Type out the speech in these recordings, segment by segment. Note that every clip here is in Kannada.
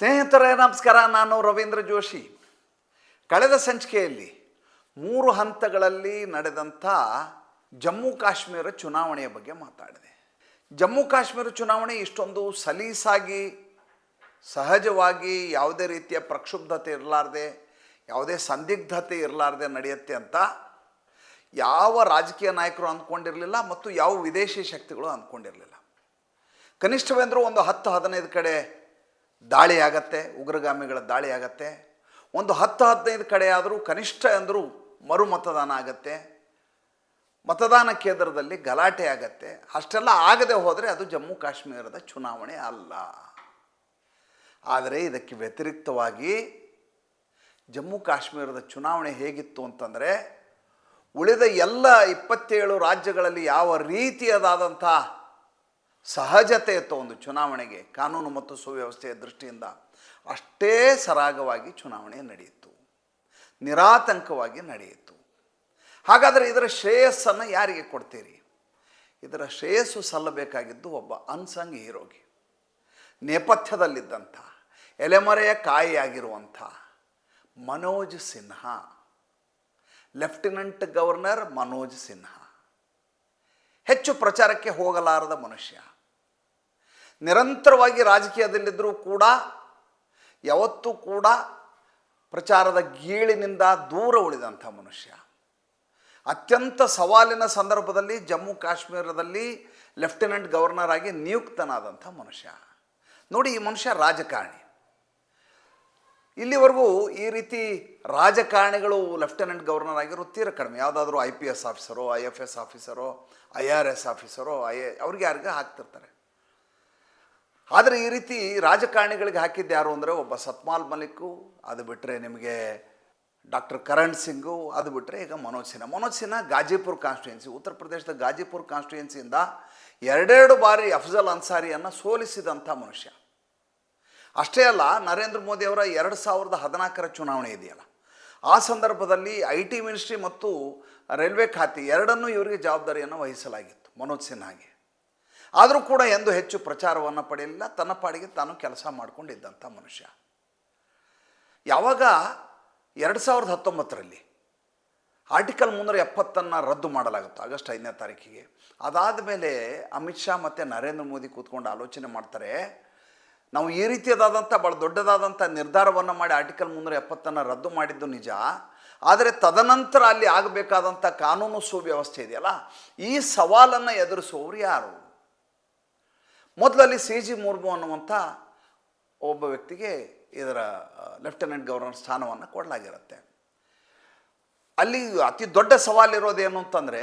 ಸ್ನೇಹಿತರೇ, ನಮಸ್ಕಾರ. ನಾನು ರವೀಂದ್ರ ಜೋಶಿ. ಕಳೆದ ಸಂಚಿಕೆಯಲ್ಲಿ ಮೂರು ಹಂತಗಳಲ್ಲಿ ನಡೆದಂಥ ಜಮ್ಮು ಕಾಶ್ಮೀರ ಚುನಾವಣೆಯ ಬಗ್ಗೆ ಮಾತಾಡಿದೆ. ಜಮ್ಮು ಕಾಶ್ಮೀರ ಚುನಾವಣೆ ಇಷ್ಟೊಂದು ಸಲೀಸಾಗಿ, ಸಹಜವಾಗಿ ಯಾವುದೇ ರೀತಿಯ ಪ್ರಕ್ಷುಬ್ಧತೆ ಇರಲಾರ್ದೆ, ಯಾವುದೇ ಸಂದಿಗ್ಧತೆ ಇರಲಾರ್ದೆ ನಡೆಯುತ್ತೆ ಅಂತ ಯಾವ ರಾಜಕೀಯ ನಾಯಕರು ಅಂದ್ಕೊಂಡಿರಲಿಲ್ಲ ಮತ್ತು ಯಾವ ವಿದೇಶಿ ಶಕ್ತಿಗಳು ಅಂದ್ಕೊಂಡಿರಲಿಲ್ಲ. ಕನಿಷ್ಠವೆಂದರೂ ಒಂದು ಹತ್ತು, ಹದಿನೈದು ಕಡೆ ದಾಳಿ ಆಗತ್ತೆ ಉಗ್ರಗಾಮಿಗಳ ದಾಳಿ ಆಗತ್ತೆ ಒಂದು ಹತ್ತು ಹದಿನೈದು ಕಡೆ ಆದರೂ ಕನಿಷ್ಠ ಅಂದರೂ ಮರು ಮತದಾನ ಆಗತ್ತೆ. ಮತದಾನ ಕೇಂದ್ರದಲ್ಲಿ ಗಲಾಟೆ ಆಗತ್ತೆ. ಅಷ್ಟೆಲ್ಲ ಆಗದೆ ಹೋದರೆ ಅದು ಜಮ್ಮು ಕಾಶ್ಮೀರದ ಚುನಾವಣೆ ಅಲ್ಲ. ಆದರೆ ಇದಕ್ಕೆ ವ್ಯತಿರಿಕ್ತವಾಗಿ ಜಮ್ಮು ಕಾಶ್ಮೀರದ ಚುನಾವಣೆ ಹೇಗಿತ್ತು ಅಂತಂದರೆ ಉಳಿದ ಎಲ್ಲ ಇಪ್ಪತ್ತೇಳು ರಾಜ್ಯಗಳಲ್ಲಿ ಯಾವ ರೀತಿಯದಾದಂಥ ಸಹಜತೆ ಒಂದು ಚುನಾವಣೆಗೆ ಕಾನೂನು ಮತ್ತು ಸುವ್ಯವಸ್ಥೆಯ ದೃಷ್ಟಿಯಿಂದ ಅಷ್ಟೇ ಸರಾಗವಾಗಿ ಚುನಾವಣೆ ನಡೆಯಿತು. ನಿರಾತಂಕವಾಗಿ ನಡೆಯಿತು. ಹಾಗಾದರೆ ಇದರ ಶ್ರೇಯಸ್ಸನ್ನು ಯಾರಿಗೆ ಕೊಡ್ತೀರಿ? ಇದರ ಶ್ರೇಯಸ್ಸು ಸಲ್ಲಬೇಕಾಗಿದ್ದು ಒಬ್ಬ ಅನ್ಸಂಗ್ ಹೀರೋಗೆ. ನೇಪಥ್ಯದಲ್ಲಿದ್ದಂಥ, ಎಲೆಮರೆಯ ಕಾಯಿಯಾಗಿರುವಂಥ Manoj Sinha. Lieutenant governor Manoj Sinha. ಹೆಚ್ಚು ಪ್ರಚಾರಕ್ಕೆ ಹೋಗಲಾರದ ಮನುಷ್ಯ. ನಿರಂತರವಾಗಿ ರಾಜಕೀಯದಲ್ಲಿದ್ದರೂ ಕೂಡ, ಯಾವತ್ತೂ ಕೂಡ ಪ್ರಚಾರದ ಗೀಳಿನಿಂದ ದೂರ ಉಳಿದಂಥ ಮನುಷ್ಯ. ಅತ್ಯಂತ ಸವಾಲಿನ ಸಂದರ್ಭದಲ್ಲಿ ಜಮ್ಮು ಕಾಶ್ಮೀರದಲ್ಲಿ ಲೆಫ್ಟಿನೆಂಟ್ ಗವರ್ನರ್ ಆಗಿ ನಿಯುಕ್ತನಾದಂಥ ಮನುಷ್ಯ. ನೋಡಿ ಈ ಮನುಷ್ಯ ರಾಜಕಾರಣಿ. ಇಲ್ಲಿವರೆಗೂ ಈ ರೀತಿ ರಾಜಕಾರಣಿಗಳು ಲೆಫ್ಟಿನೆಂಟ್ ಗವರ್ನರ್ ಆಗಿರೋ ತೀರ ಕಡಿಮೆ. ಯಾವುದಾದ್ರೂ ಐ ಪಿ ಎಸ್ ಆಫೀಸರೋ, ಐ ಎಫ್ ಎಸ್ ಆಫೀಸರೋ, ಐ ಆರ್ ಎಸ್ ಆಫೀಸರೋ, ಐ ಎ ಅವ್ರಿಗೆ ಯಾರಿಗೆ ಹಾಕ್ತಿರ್ತಾರೆ. ಆದರೆ ಈ ರೀತಿ ರಾಜಕಾರಣಿಗಳಿಗೆ ಹಾಕಿದ್ದು ಯಾರು ಅಂದರೆ ಒಬ್ಬ ಸತ್ಮಾಲ್ ಮಲಿಕ್ಕು, ಅದು ಬಿಟ್ಟರೆ ನಿಮಗೆ ಡಾಕ್ಟರ್ ಕರಣ್ ಸಿಂಗು, ಅದು ಬಿಟ್ಟರೆ ಈಗ ಮನೋಜ್ ಸಿನ್ಹಾ. ಮನೋಜ್ ಸಿನ್ಹಾ ಗಾಜಿಪುರ್ ಕಾನ್ಸ್ಟಿಟ್ಯೂನ್ಸಿ ಉತ್ತರ ಪ್ರದೇಶದ ಗಾಜಿಪುರ್ ಕಾನ್ಸ್ಟಿಟ್ಯೂನ್ಸಿಯಿಂದ ಎರಡೆರಡು ಬಾರಿ ಅಫ್ಜಲ್ ಅನ್ಸಾರಿಯನ್ನು ಸೋಲಿಸಿದಂಥ ಮನುಷ್ಯ. ಅಷ್ಟೇ ಅಲ್ಲ, ನರೇಂದ್ರ ಮೋದಿ ಅವರ ಎರಡು ಸಾವಿರದ ಹದಿನಾಲ್ಕರ ಚುನಾವಣೆ ಇದೆಯಲ್ಲ. ಆ ಸಂದರ್ಭದಲ್ಲಿ ಐ ಟಿ ಮಿನಿಸ್ಟ್ರಿ ಮತ್ತು ರೈಲ್ವೆ ಖಾತೆ ಎರಡನ್ನೂ ಇವರಿಗೆ ಜವಾಬ್ದಾರಿಯನ್ನು ವಹಿಸಲಾಗಿತ್ತು, ಮನೋಜ್ ಸಿನ್ಹಾಗೆ. ಆದರೂ ಕೂಡ ಎಂದು ಹೆಚ್ಚು ಪ್ರಚಾರವನ್ನು ಪಡೆಯಲಿಲ್ಲ, ತನ್ನ ಪಾಡಿಗೆ ತಾನು ಕೆಲಸ ಮಾಡಿಕೊಂಡಿದ್ದಂಥ ಮನುಷ್ಯ. ಯಾವಾಗ? ಎರಡು ಸಾವಿರದ ಹತ್ತೊಂಬತ್ತರಲ್ಲಿ. ಆರ್ಟಿಕಲ್ ಮುನ್ನೂರ ಎಪ್ಪತ್ತನ್ನು ರದ್ದು ಮಾಡಲಾಗುತ್ತೆ, ಆಗಸ್ಟ್ ಐದನೇ ತಾರೀಕಿಗೆ. ಅದಾದ ಮೇಲೆ ಅಮಿತ್ ಶಾ ಮತ್ತು ನರೇಂದ್ರ ಮೋದಿ ಕೂತ್ಕೊಂಡು ಆಲೋಚನೆ ಮಾಡ್ತಾರೆ ನಾವು ಈ ರೀತಿಯಾದಂಥ ಭಾಳ ದೊಡ್ಡದಾದಂಥ ನಿರ್ಧಾರವನ್ನು ಮಾಡಿ ಆರ್ಟಿಕಲ್ ಮುನ್ನೂರ ಎಪ್ಪತ್ತನ್ನು ರದ್ದು ಮಾಡಿದ್ದು ನಿಜ. ಆದರೆ ತದನಂತರ ಅಲ್ಲಿ ಆಗಬೇಕಾದಂಥ ಕಾನೂನು ಸುವ್ಯವಸ್ಥೆ ಇದೆಯಲ್ಲ, ಈ ಸವಾಲನ್ನು ಎದುರಿಸುವವರು ಯಾರು? ಮೊದಲಲ್ಲಿ ಸಿ ಜಿ ಮುರ್ಮು ಅನ್ನುವಂಥ ಒಬ್ಬ ವ್ಯಕ್ತಿಗೆ ಇದರ ಲೆಫ್ಟಿನೆಂಟ್ ಗವರ್ನರ್ ಸ್ಥಾನವನ್ನು ಕೊಡಲಾಗಿರುತ್ತೆ. ಅಲ್ಲಿ ಅತಿ ದೊಡ್ಡ ಸವಾಲಿರೋದೇನು ಅಂತಂದರೆ,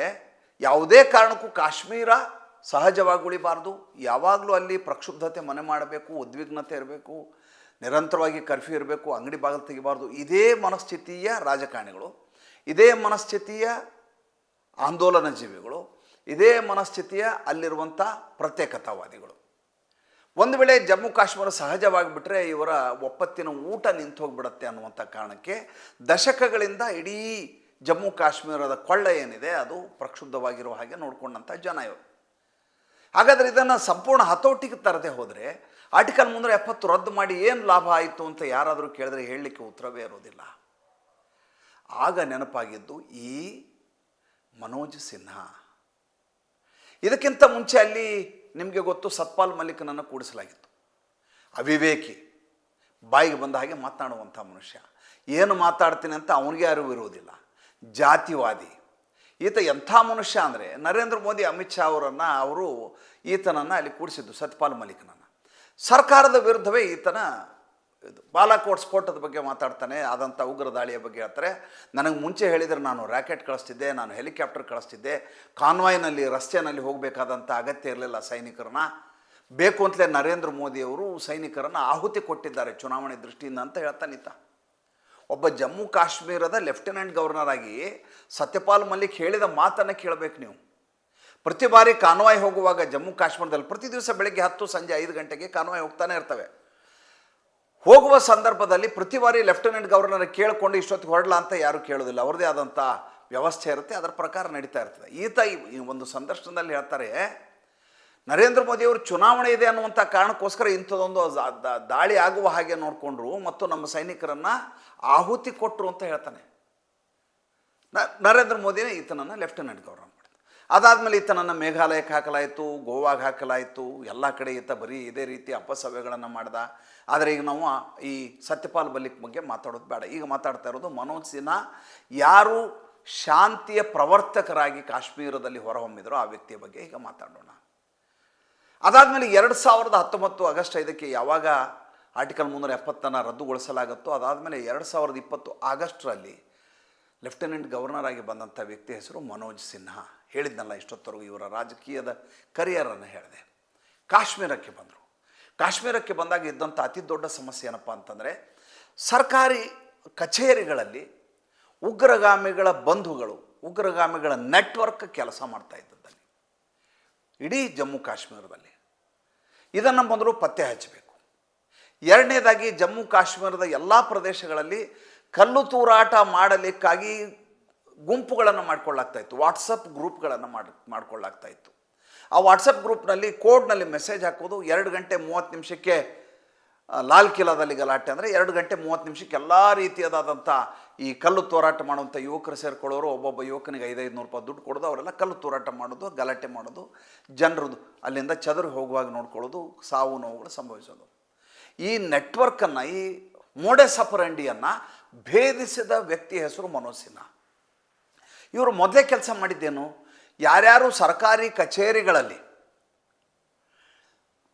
ಯಾವುದೇ ಕಾರಣಕ್ಕೂ ಕಾಶ್ಮೀರ ಸಹಜವಾಗಿ ಉಳಿಬಾರ್ದು ಯಾವಾಗಲೂ ಅಲ್ಲಿ ಪ್ರಕ್ಷುಬ್ಧತೆ ಮನೆ ಮಾಡಬೇಕು, ಉದ್ವಿಗ್ನತೆ ಇರಬೇಕು, ನಿರಂತರವಾಗಿ ಕರ್ಫ್ಯೂ ಇರಬೇಕು, ಅಂಗಡಿ ಬಾಗಿಲು ತೆಗಿಬಾರ್ದು. ಇದೇ ಮನಸ್ಥಿತಿಯ ರಾಜಕಾರಣಿಗಳು. ಇದೇ ಮನಸ್ಥಿತಿಯ ಆಂದೋಲನ ಜೀವಿಗಳು. ಇದೇ ಮನಸ್ಥಿತಿಯ ಅಲ್ಲಿರುವಂಥ ಪ್ರತ್ಯೇಕತಾವಾದಿಗಳು. ಒಂದು ವೇಳೆ ಜಮ್ಮು ಕಾಶ್ಮೀರ ಸಹಜವಾಗಿ ಬಿಟ್ಟರೆ ಇವರ ಒಪ್ಪತ್ತಿನ ಊಟ ನಿಂತು ಹೋಗಿಬಿಡತ್ತೆ ಅನ್ನುವಂಥ ಕಾರಣಕ್ಕೆ ದಶಕಗಳಿಂದ ಇಡೀ ಜಮ್ಮು ಕಾಶ್ಮೀರದ ಕೊಳ್ಳ ಏನಿದೆ, ಅದು ಪ್ರಕ್ಷುಬ್ಧವಾಗಿರುವ ಹಾಗೆ ನೋಡ್ಕೊಂಡಂಥ ಜನ ಇವರು. ಹಾಗಾದರೆ ಇದನ್ನು ಸಂಪೂರ್ಣ ಹತೋಟಿಗೆ ತರದೆ ಹೋದರೆ ಆರ್ಟಿಕಲ್ ಮುನ್ನೂರ ಎಪ್ಪತ್ತು ರದ್ದು ಮಾಡಿ ಏನು ಲಾಭ ಆಯಿತು ಅಂತ ಯಾರಾದರೂ ಕೇಳಿದ್ರೆ ಹೇಳಲಿಕ್ಕೆ ಉತ್ತರವೇ ಇರೋದಿಲ್ಲ. ಆಗ ನೆನಪಾಗಿದ್ದು ಈ ಮನೋಜ್ ಸಿನ್ಹಾ. ಇದಕ್ಕಿಂತ ಮುಂಚೆ ಅಲ್ಲಿ ನಿಮಗೆ ಗೊತ್ತು ಸತ್ಪಾಲ್ ಮಲ್ಲಿಕನನ್ನು ಕೂಡಿಸಲಾಗಿತ್ತು. ಅವಿವೇಕಿ ಬಾಯಿಗೆ ಬಂದ ಹಾಗೆ ಮಾತನಾಡುವಂಥ ಮನುಷ್ಯ. ಏನು ಮಾತಾಡ್ತೀನಿ ಅಂತ ಅವನಿಗೆ ಅರಿವು ಇರುವುದಿಲ್ಲ. ಜಾತಿವಾದಿ. ಈತ ಎಂಥ ಮನುಷ್ಯ ಅಂದರೆ ನರೇಂದ್ರ ಮೋದಿ, ಅಮಿತ್ ಶಾ ಅವರನ್ನು ಅವರು ಈತನನ್ನು ಅಲ್ಲಿ ಕೂಡಿಸಿದ್ದು, ಸತ್ಪಾಲ್ ಮಲಿಕ್ನನ್ನು. ಸರ್ಕಾರದ ವಿರುದ್ಧವೇ ಈತನ ಇದು ಬಾಲಾಕೋಟ್ ಸ್ಫೋಟದ ಬಗ್ಗೆ ಮಾತಾಡ್ತಾನೆ ಆದಂಥ ಉಗ್ರ ದಾಳಿಯ ಬಗ್ಗೆ ಹೇಳ್ತಾರೆ. ನನಗೆ ಮುಂಚೆ ಹೇಳಿದರೆ ನಾನು ರ್ಯಾಕೆಟ್ ಕಳಿಸ್ತಿದ್ದೆ, ನಾನು ಹೆಲಿಕಾಪ್ಟರ್ ಕಳಿಸ್ತಿದ್ದೆ, ಕಾನ್ವಾಯ್ನಲ್ಲಿ ರಸ್ತೆಯಲ್ಲಿ ಹೋಗಬೇಕಾದಂಥ ಅಗತ್ಯ ಇರಲಿಲ್ಲ ಸೈನಿಕರನ್ನ. ಬೇಕು ಅಂತಲೇ ನರೇಂದ್ರ ಮೋದಿಯವರು ಸೈನಿಕರನ್ನು ಆಹುತಿ ಕೊಟ್ಟಿದ್ದಾರೆ ಚುನಾವಣೆ ದೃಷ್ಟಿಯಿಂದ ಅಂತ ಹೇಳ್ತಾನಿತ್ತ ಒಬ್ಬ ಜಮ್ಮು ಕಾಶ್ಮೀರದ ಲೆಫ್ಟಿನೆಂಟ್ ಗವರ್ನರ್ ಆಗಿ ಸತ್ಯಪಾಲ್ ಮಲ್ಲಿಕ್ ಹೇಳಿದ ಮಾತನ್ನು ಕೇಳಬೇಕು ನೀವು. ಪ್ರತಿ ಬಾರಿ ಕಾನ್ವಾಯ್ ಹೋಗುವಾಗ ಜಮ್ಮು ಕಾಶ್ಮೀರದಲ್ಲಿ ಪ್ರತಿ ದಿವಸ ಬೆಳಗ್ಗೆ ಹತ್ತು, ಸಂಜೆ ಐದು ಗಂಟೆಗೆ ಕಾನ್ವಾಯ್ ಹೋಗ್ತಾನೆ ಇರ್ತವೆ. ಹೋಗುವ ಸಂದರ್ಭದಲ್ಲಿ ಪ್ರತಿ ಬಾರಿ ಲೆಫ್ಟಿನೆಂಟ್ ಗವರ್ನರ್ ಕೇಳಿಕೊಂಡು ಇಷ್ಟೊತ್ತಿಗೆ ಹೊರಡಲ ಅಂತ ಯಾರೂ ಕೇಳೋದಿಲ್ಲ. ಅವ್ರದ್ದೇ ಆದಂಥ ವ್ಯವಸ್ಥೆ ಇರುತ್ತೆ, ಅದರ ಪ್ರಕಾರ ನಡೀತಾ ಇರ್ತದೆ. ಈತ ಈ ಒಂದು ಸಂದರ್ಶನದಲ್ಲಿ ಹೇಳ್ತಾರೆ ನರೇಂದ್ರ ಮೋದಿಯವರು ಚುನಾವಣೆ ಇದೆ ಅನ್ನುವಂಥ ಕಾರಣಕ್ಕೋಸ್ಕರ ಇಂಥದ್ದೊಂದು ದಾಳಿ ಆಗುವ ಹಾಗೆ ನೋಡಿಕೊಂಡ್ರು ಮತ್ತು ನಮ್ಮ ಸೈನಿಕರನ್ನು ಆಹುತಿ ಕೊಟ್ಟರು ಅಂತ ಹೇಳ್ತಾನೆ. ನರೇಂದ್ರ ಮೋದಿನೇ ಈತನನ್ನು ಲೆಫ್ಟಿನೆಂಟ್ ಗೌರವ ಮಾಡಿದ. ಅದಾದಮೇಲೆ ಈತನನ್ನು ಮೇಘಾಲಯಕ್ಕೆ ಹಾಕಲಾಯಿತು, ಗೋವಾಗೆ ಹಾಕಲಾಯಿತು, ಎಲ್ಲ ಕಡೆ ಈತ ಬರೀ ಇದೇ ರೀತಿ ಅಪಸವ್ಯಗಳನ್ನು ಮಾಡ್ದ. ಆದರೆ ಈಗ ನಾವು ಈ ಸತ್ಯಪಾಲ್ ಮಲ್ಲಿಕ್ ಬಗ್ಗೆ ಮಾತಾಡೋದು ಬೇಡ. ಈಗ ಮಾತಾಡ್ತಾ ಇರೋದು ಮನೋಜ್ ಸಿನ್ಹಾ ಯಾರು ಶಾಂತಿಯ ಪ್ರವರ್ತಕರಾಗಿ ಕಾಶ್ಮೀರದಲ್ಲಿ ಹೊರಹೊಮ್ಮಿದ್ರು ಆ ವ್ಯಕ್ತಿಯ ಬಗ್ಗೆ ಈಗ ಮಾತಾಡೋಣ. ಅದಾದಮೇಲೆ ಎರಡು ಸಾವಿರದ ಹತ್ತೊಂಬತ್ತು ಆಗಸ್ಟ್ ಐದಕ್ಕೆ ಯಾವಾಗ ಆರ್ಟಿಕಲ್ ಮುನ್ನೂರ ಎಪ್ಪತ್ತನ್ನು ರದ್ದುಗೊಳಿಸಲಾಗುತ್ತೋ ಅದಾದಮೇಲೆ ಎರಡು ಸಾವಿರದ ಇಪ್ಪತ್ತು ಆಗಸ್ಟ್ರಲ್ಲಿ ಲೆಫ್ಟಿನೆಂಟ್ ಗವರ್ನರ್ ಆಗಿ ಬಂದಂಥ ವ್ಯಕ್ತಿ ಹೆಸರು ಮನೋಜ್ ಸಿನ್ಹಾ. ಹೇಳಿದ್ನಲ್ಲ ಇಷ್ಟೊತ್ತರೆಗೂ ಇವರ ರಾಜಕೀಯದ ಕರಿಯರನ್ನು ಹೇಳಿದೆ. ಕಾಶ್ಮೀರಕ್ಕೆ ಬಂದರು. ಕಾಶ್ಮೀರಕ್ಕೆ ಬಂದಾಗ ಇದ್ದಂಥ ಅತಿ ದೊಡ್ಡ ಸಮಸ್ಯೆ ಏನಪ್ಪ ಅಂತಂದರೆ, ಸರ್ಕಾರಿ ಕಚೇರಿಗಳಲ್ಲಿ ಉಗ್ರಗಾಮಿಗಳ ಬಂಧುಗಳು, ಉಗ್ರಗಾಮಿಗಳ ನೆಟ್ವರ್ಕ್ ಕೆಲಸ ಮಾಡ್ತಾ ಇದ್ದದ್ದಲ್ಲಿ ಇಡೀ ಜಮ್ಮು ಕಾಶ್ಮೀರದಲ್ಲಿ. ಇದನ್ನು ಬಂದರೂ ಪತ್ತೆ ಹಚ್ಚಬೇಕು. ಎರಡನೇದಾಗಿ ಜಮ್ಮು ಕಾಶ್ಮೀರದ ಎಲ್ಲ ಪ್ರದೇಶಗಳಲ್ಲಿ ಕಲ್ಲು ತೂರಾಟ ಮಾಡಲಿಕ್ಕಾಗಿ ಗುಂಪುಗಳನ್ನು ಮಾಡ್ಕೊಳ್ಳಾಗ್ತಾ ಇತ್ತು. ವಾಟ್ಸಪ್ ಗ್ರೂಪ್ಗಳನ್ನು ಮಾಡಿ, ಮಾಡ್ಕೊಳ್ಳಾಗ್ತಾ ಇತ್ತು. ಆ ವಾಟ್ಸಪ್ ಗ್ರೂಪ್ನಲ್ಲಿ ಕೋಡ್ನಲ್ಲಿ ಮೆಸೇಜ್ ಹಾಕೋದು ಎರಡು ಗಂಟೆ ಮೂವತ್ತು ನಿಮಿಷಕ್ಕೆ ಲಾಲ್ ಕಿಲಾದಲ್ಲಿ ಗಲಾಟೆ ಅಂದರೆ ಎರಡು ಗಂಟೆ ಮೂವತ್ತು ನಿಮಿಷಕ್ಕೆ ಎಲ್ಲ ರೀತಿಯಾದಂಥ ಈ ಕಲ್ಲು ತೋರಾಟ ಮಾಡುವಂಥ ಯುವಕರು ಸೇರಿಕೊಳ್ಳೋರು, ಒಬ್ಬೊಬ್ಬ ಯುವಕನಿಗೆ ಐದೈದು ನೂರು ರೂಪಾಯಿ ದುಡ್ಡು ಕೊಡೋದು, ಅವರೆಲ್ಲ ಕಲ್ಲು ತೋರಾಟ ಮಾಡೋದು, ಗಲಾಟೆ ಮಾಡೋದು, ಜನರದು ಅಲ್ಲಿಂದ ಚದುರು ಹೋಗುವಾಗ ನೋಡ್ಕೊಳ್ಳೋದು, ಸಾವು ನೋವುಗಳು ಸಂಭವಿಸೋದು. ಈ ನೆಟ್ವರ್ಕನ್ನು ಈ ಮೋಡೆ ಸಪರಂಡಿಯನ್ನು ಭೇದಿಸಿದ ವ್ಯಕ್ತಿ ಹೆಸರು ಮನೋಜ್ ಇವರು ಮೊದಲೇ ಕೆಲಸ ಮಾಡಿದ್ದೇನು? ಯಾರ್ಯಾರು ಸರ್ಕಾರಿ ಕಚೇರಿಗಳಲ್ಲಿ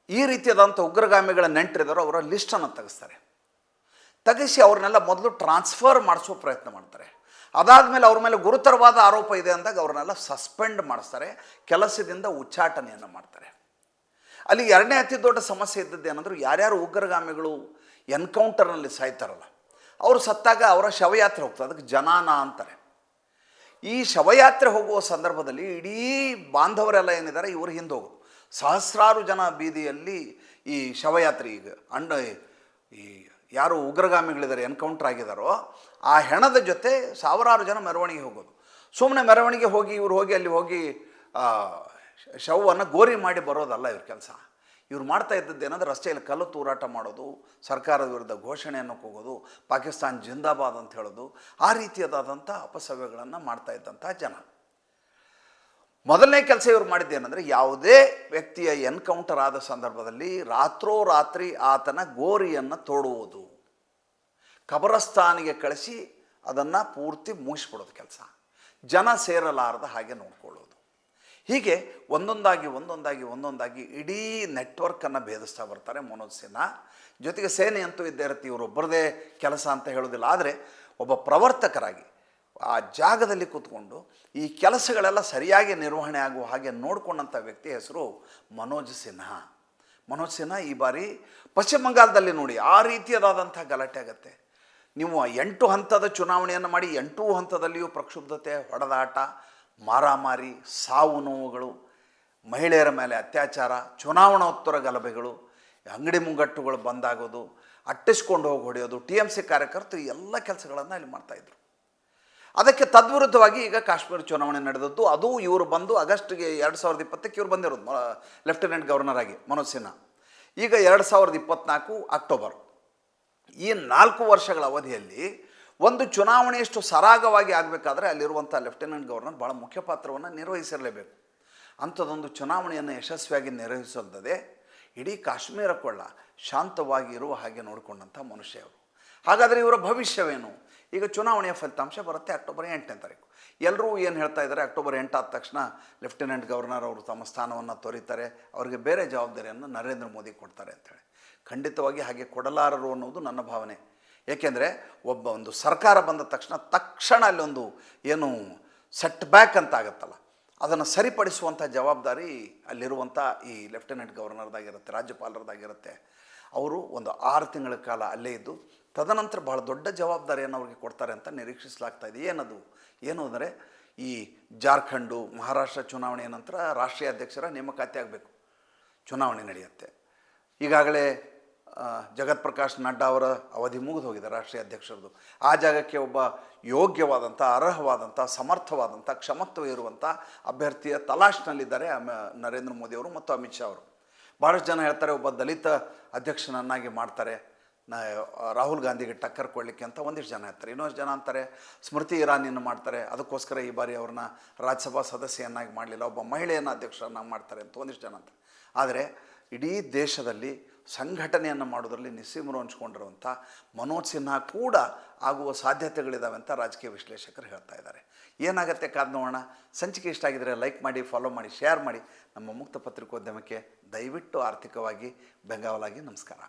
ಈ ರೀತಿಯಾದಂಥ ಉಗ್ರಗಾಮಿಗಳ ನೆಂಟರಿದ್ದಾರೋ ಅವರ ಲಿಸ್ಟನ್ನು ತೆಗೆಸ್ತಾರೆ. ತೆಗೆಸಿ ಅವ್ರನ್ನೆಲ್ಲ ಮೊದಲು ಟ್ರಾನ್ಸ್ಫರ್ ಮಾಡಿಸೋ ಪ್ರಯತ್ನ ಮಾಡ್ತಾರೆ. ಅದಾದಮೇಲೆ ಅವ್ರ ಮೇಲೆ ಗುರುತರವಾದ ಆರೋಪ ಇದೆ ಅಂದಾಗ ಅವ್ರನ್ನೆಲ್ಲ ಸಸ್ಪೆಂಡ್ ಮಾಡಿಸ್ತಾರೆ, ಕೆಲಸದಿಂದ ಉಚ್ಚಾಟನೆಯನ್ನು ಮಾಡ್ತಾರೆ. ಅಲ್ಲಿ ಎರಡನೇ ಅತಿ ದೊಡ್ಡ ಸಮಸ್ಯೆ ಇದ್ದದ್ದು ಏನಂದ್ರೆ ಯಾರ್ಯಾರು ಉಗ್ರಗಾಮಿಗಳು ಎನ್ಕೌಂಟರ್ನಲ್ಲಿ ಸಾಯ್ತಾರಲ್ಲ, ಅವರು ಸತ್ತಾಗ ಅವರ ಶವಯಾತ್ರೆ ಹೋಗ್ತದೆ, ಅದಕ್ಕೆ ಜನಾನ ಅಂತಾರೆ. ಈ ಶವಯಾತ್ರೆ ಹೋಗುವ ಸಂದರ್ಭದಲ್ಲಿ ಇಡೀ ಬಾಂಧವರೆಲ್ಲ ಏನಿದ್ದಾರೆ, ಇವರು ಹಿಂದೆ ಹೋಗೋದು. ಸಹಸ್ರಾರು ಜನ ಬೀದಿಯಲ್ಲಿ ಈ ಶವಯಾತ್ರೆ ಈಗ, ಅಂಡ ಈ ಯಾರು ಉಗ್ರಗಾಮಿಗಳಿದ್ದಾರೆ, ಎನ್ಕೌಂಟರ್ ಆಗಿದ್ದಾರೋ, ಆ ಹೆಣದ ಜೊತೆ ಸಾವಿರಾರು ಜನ ಮೆರವಣಿಗೆ ಹೋಗೋದು. ಸುಮ್ಮನೆ ಮೆರವಣಿಗೆ ಹೋಗಿ, ಇವ್ರು ಹೋಗಿ, ಅಲ್ಲಿ ಹೋಗಿ ಶವವನ್ನು ಗೋರಿ ಮಾಡಿ ಬರೋದಲ್ಲ ಇವ್ರ ಕೆಲಸ. ಇವ್ರು ಮಾಡ್ತಾ ಇದ್ದದ್ದು ಏನಂದ್ರೆ ರಸ್ತೆಯಲ್ಲಿ ಕಲ್ಲು ತೂರಾಟ ಮಾಡೋದು, ಸರ್ಕಾರದ ವಿರುದ್ಧ ಘೋಷಣೆಯನ್ನು ಕೂಗೋದು, ಪಾಕಿಸ್ತಾನ್ ಜಿಂದಾಬಾದ್ ಅಂತ ಹೇಳೋದು, ಆ ರೀತಿಯಾದಂಥ ಅಪಸವ್ಯಗಳನ್ನು ಮಾಡ್ತಾ ಇದ್ದಂಥ ಜನ. ಮೊದಲನೇ ಕೆಲಸ ಇವ್ರು ಮಾಡಿದ್ದೇನೆಂದರೆ ಯಾವುದೇ ವ್ಯಕ್ತಿಯ ಎನ್ಕೌಂಟರ್ ಆದ ಸಂದರ್ಭದಲ್ಲಿ ರಾತ್ರೋರಾತ್ರಿ ಆತನ ಗೋರಿಯನ್ನು ತೋಡುವುದು. ಕಬರಸ್ಥಾನಿಗೆ ಕಳಿಸಿ ಅದನ್ನು ಪೂರ್ತಿ ಮುಗಿಸ್ಬಿಡೋದು ಕೆಲಸ. ಜನ ಸೇರಲಾರದ ಹಾಗೆ ನೋಡ್ಕೊಳ್ಳೋದು. ಹೀಗೆ ಒಂದೊಂದಾಗಿ ಒಂದೊಂದಾಗಿ ಒಂದೊಂದಾಗಿ ಇಡೀ ನೆಟ್ವರ್ಕನ್ನು ಭೇದಿಸ್ತಾ ಬರ್ತಾರೆ ಮನೋಜ್ ಸಿನ್ಹಾ. ಜೊತೆಗೆ ಸೇನೆ ಅಂತೂ ಇದ್ದೇ ಇರುತ್ತೆ ಇವರೊಬ್ಬರದೇ ಕೆಲಸ ಅಂತ ಹೇಳೋದಿಲ್ಲ. ಆದರೆ ಒಬ್ಬ ಪ್ರವರ್ತಕರಾಗಿ ಆ ಜಾಗದಲ್ಲಿ ಕೂತ್ಕೊಂಡು ಈ ಕೆಲಸಗಳೆಲ್ಲ ಸರಿಯಾಗಿ ನಿರ್ವಹಣೆ ಆಗುವ ಹಾಗೆ ನೋಡಿಕೊಂಡಂಥ ವ್ಯಕ್ತಿ ಹೆಸರು ಮನೋಜ್ ಸಿನ್ಹಾ. ಮನೋಜ್ ಸಿನ್ಹಾ ಈ ಬಾರಿ ಪಶ್ಚಿಮ ಬಂಗಾಳದಲ್ಲಿ ನೋಡಿ ಆ ರೀತಿಯದಾದಂಥ ಗಲಾಟೆ ಆಗುತ್ತೆ. ನೀವು ಎಂಟು ಹಂತದ ಚುನಾವಣೆಯನ್ನು ಮಾಡಿ ಎಂಟು ಹಂತದಲ್ಲಿಯೂ ಪ್ರಕ್ಷುಬ್ಧತೆ, ಹೊಡೆದಾಟ, ಮಾರಾಮಾರಿ, ಸಾವು ನೋವುಗಳು, ಮಹಿಳೆಯರ ಮೇಲೆ ಅತ್ಯಾಚಾರ, ಚುನಾವಣೋತ್ತರ ಗಲಭೆಗಳು, ಅಂಗಡಿ ಮುಂಗಟ್ಟುಗಳು ಬಂದಾಗೋದು, ಅಟ್ಟಿಸ್ಕೊಂಡು ಹೋಗಿ ಹೊಡೆಯೋದು, ಟಿ ಎಂ ಸಿ ಕಾರ್ಯಕರ್ತರು ಎಲ್ಲ ಕೆಲಸಗಳನ್ನು ಇಲ್ಲಿ ಮಾಡ್ತಾಯಿದ್ರು ಅದಕ್ಕೆ ತದ್ವಿರುದ್ಧವಾಗಿ ಈಗ ಕಾಶ್ಮೀರ ಚುನಾವಣೆ ನಡೆದದ್ದು. ಅದು ಇವರು ಬಂದು ಆಗಸ್ಟ್ಗೆ ಎರಡು ಸಾವಿರದ ಇಪ್ಪತ್ತಕ್ಕೆ ಇವರು ಬಂದಿರೋದು ಲೆಫ್ಟಿನೆಂಟ್ ಗವರ್ನರ್ ಆಗಿ ಮನೋಜ್ ಸಿನ್ಹಾ. ಈಗ ಎರಡು ಸಾವಿರದ ಇಪ್ಪತ್ನಾಲ್ಕು ಅಕ್ಟೋಬರ್. ಈ ನಾಲ್ಕು ವರ್ಷಗಳ ಅವಧಿಯಲ್ಲಿ ಒಂದು ಚುನಾವಣೆಯಷ್ಟು ಸರಾಗವಾಗಿ ಆಗಬೇಕಾದ್ರೆ ಅಲ್ಲಿರುವಂಥ ಲೆಫ್ಟಿನೆಂಟ್ ಗವರ್ನರ್ ಭಾಳ ಮುಖ್ಯ ಪಾತ್ರವನ್ನು ನಿರ್ವಹಿಸಿರಲೇಬೇಕು. ಅಂಥದ್ದೊಂದು ಚುನಾವಣೆಯನ್ನು ಯಶಸ್ವಿಯಾಗಿ ನಿರ್ವಹಿಸಲ್ದದೆ ಇಡೀ ಕಾಶ್ಮೀರ ಕೊಳ್ಳ ಶಾಂತವಾಗಿ ಇರುವ ಹಾಗೆ ನೋಡಿಕೊಂಡಂಥ ಮನುಷ್ಯ ಅವರು ಹಾಗಾದರೆ ಇವರ ಭವಿಷ್ಯವೇನು? ಈಗ ಚುನಾವಣೆಯ ಫಲಿತಾಂಶ ಬರುತ್ತೆ ಅಕ್ಟೋಬರ್ ಎಂಟನೇ ತಾರೀಕು. ಎಲ್ಲರೂ ಏನು ಹೇಳ್ತಾ ಇದ್ದಾರೆ? ಅಕ್ಟೋಬರ್ ಎಂಟಾದ ತಕ್ಷಣ ಲೆಫ್ಟಿನೆಂಟ್ ಗವರ್ನರ್ ಅವರು ತಮ್ಮ ಸ್ಥಾನವನ್ನು ತೊರೀತಾರೆ. ಅವರಿಗೆ ಬೇರೆ ಜವಾಬ್ದಾರಿಯನ್ನು ನರೇಂದ್ರ ಮೋದಿ ಕೊಡ್ತಾರೆ ಅಂತೇಳಿ ಖಂಡಿತವಾಗಿ ಹಾಗೆ ಕೊಡಲಾರರು ಅನ್ನೋದು ನನ್ನ ಭಾವನೆ. ಏಕೆಂದರೆ ಒಬ್ಬ ಒಂದು ಸರ್ಕಾರ ಬಂದ ತಕ್ಷಣ ತಕ್ಷಣ ಅಲ್ಲೊಂದು ಏನು ಸೆಟ್ ಬ್ಯಾಕ್ ಅಂತ ಆಗುತ್ತಲ್ಲ. ಅದನ್ನು ಸರಿಪಡಿಸುವಂಥ ಜವಾಬ್ದಾರಿ ಅಲ್ಲಿರುವಂಥ ಈ ಲೆಫ್ಟಿನೆಂಟ್ ಗವರ್ನರ್ದಾಗಿರುತ್ತೆ, ರಾಜ್ಯಪಾಲರದಾಗಿರುತ್ತೆ. ಅವರು ಒಂದು ಆರು ತಿಂಗಳ ಕಾಲ ಅಲ್ಲೇ ಇದ್ದು ತದನಂತರ ಬಹಳ ದೊಡ್ಡ ಜವಾಬ್ದಾರಿಯನ್ನು ಅವ್ರಿಗೆ ಕೊಡ್ತಾರೆ ಅಂತ ನಿರೀಕ್ಷಿಸಲಾಗ್ತಾ ಇದೆ. ಏನದು? ಏನು ಅಂದರೆ ಈ ಜಾರ್ಖಂಡು, ಮಹಾರಾಷ್ಟ್ರ ಚುನಾವಣೆಯ ನಂತರ ರಾಷ್ಟ್ರೀಯ ಅಧ್ಯಕ್ಷರ ನೇಮಕಾತಿ ಆಗಬೇಕು. ಚುನಾವಣೆ ನಡೆಯುತ್ತೆ. ಈಗಾಗಲೇ ಜಗತ್ ಪ್ರಕಾಶ್ ನಡ್ಡಾ ಅವರ ಅವಧಿ ಮುಗಿದು ಹೋಗಿದೆ ರಾಷ್ಟ್ರೀಯ ಅಧ್ಯಕ್ಷರದು. ಆ ಜಾಗಕ್ಕೆ ಒಬ್ಬ ಯೋಗ್ಯವಾದಂಥ, ಅರ್ಹವಾದಂಥ, ಸಮರ್ಥವಾದಂಥ, ಕ್ಷಮತ್ವ ಇರುವಂಥ ಅಭ್ಯರ್ಥಿಯ ತಲಾಶ್ನಲ್ಲಿದ್ದಾರೆ ನರೇಂದ್ರ ಮೋದಿಯವರು ಮತ್ತು ಅಮಿತ್ ಶಾ ಅವರು. ಭಾಳಷ್ಟು ಜನ ಹೇಳ್ತಾರೆ, ಒಬ್ಬ ದಲಿತ ಅಧ್ಯಕ್ಷನನ್ನಾಗಿ ಮಾಡ್ತಾರೆ. ನ, ರಾಹುಲ್ ಗಾಂಧಿಗೆ ಟಕ್ಕರ್ ಕೊಡಲಿಕ್ಕೆ ಅಂತ ಒಂದಿಷ್ಟು ಜನ ಇರ್ತಾರೆ. ಇನ್ನೊಂದು ಜನ ಅಂತಾರೆ, ಸ್ಮೃತಿ ಇರಾನಿಯನ್ನು ಮಾಡ್ತಾರೆ, ಅದಕ್ಕೋಸ್ಕರ ಈ ಬಾರಿ ಅವ್ರನ್ನ ರಾಜ್ಯಸಭಾ ಸದಸ್ಯನ್ನಾಗಿ ಮಾಡಲಿಲ್ಲ, ಒಬ್ಬ ಮಹಿಳೆಯನ್ನು ಅಧ್ಯಕ್ಷರನ್ನಾಗಿ ಮಾಡ್ತಾರೆ, ಅಂತ ಒಂದಿಷ್ಟು ಜನ ಅಂತಾರೆ. ಆದರೆ ಇಡೀ ದೇಶದಲ್ಲಿ ಸಂಘಟನೆಯನ್ನು ಮಾಡೋದರಲ್ಲಿ ನಿಸ್ಸೀಮರು ಹಂಚ್ಕೊಂಡಿರುವಂಥ ಮನೋಜ್ ಸಿನ್ಹಾ ಕೂಡ ಆಗುವ ಸಾಧ್ಯತೆಗಳಿದ್ದಾವೆ ಅಂತ ರಾಜಕೀಯ ವಿಶ್ಲೇಷಕರು ಹೇಳ್ತಾ ಇದ್ದಾರೆ. ಏನಾಗುತ್ತೆ ಕಾದ್ ನೋಡೋಣ. ಸಂಚಿಕೆ ಇಷ್ಟ ಆಗಿದರೆ ಲೈಕ್ ಮಾಡಿ, ಫಾಲೋ ಮಾಡಿ, ಶೇರ್ ಮಾಡಿ. ನಮ್ಮ ಮುಕ್ತ ಪತ್ರಿಕೋದ್ಯಮಕ್ಕೆ ದಯವಿಟ್ಟು ಆರ್ಥಿಕವಾಗಿ ಬೆಂಗಾವಲಾಗಿ ನಮಸ್ಕಾರ.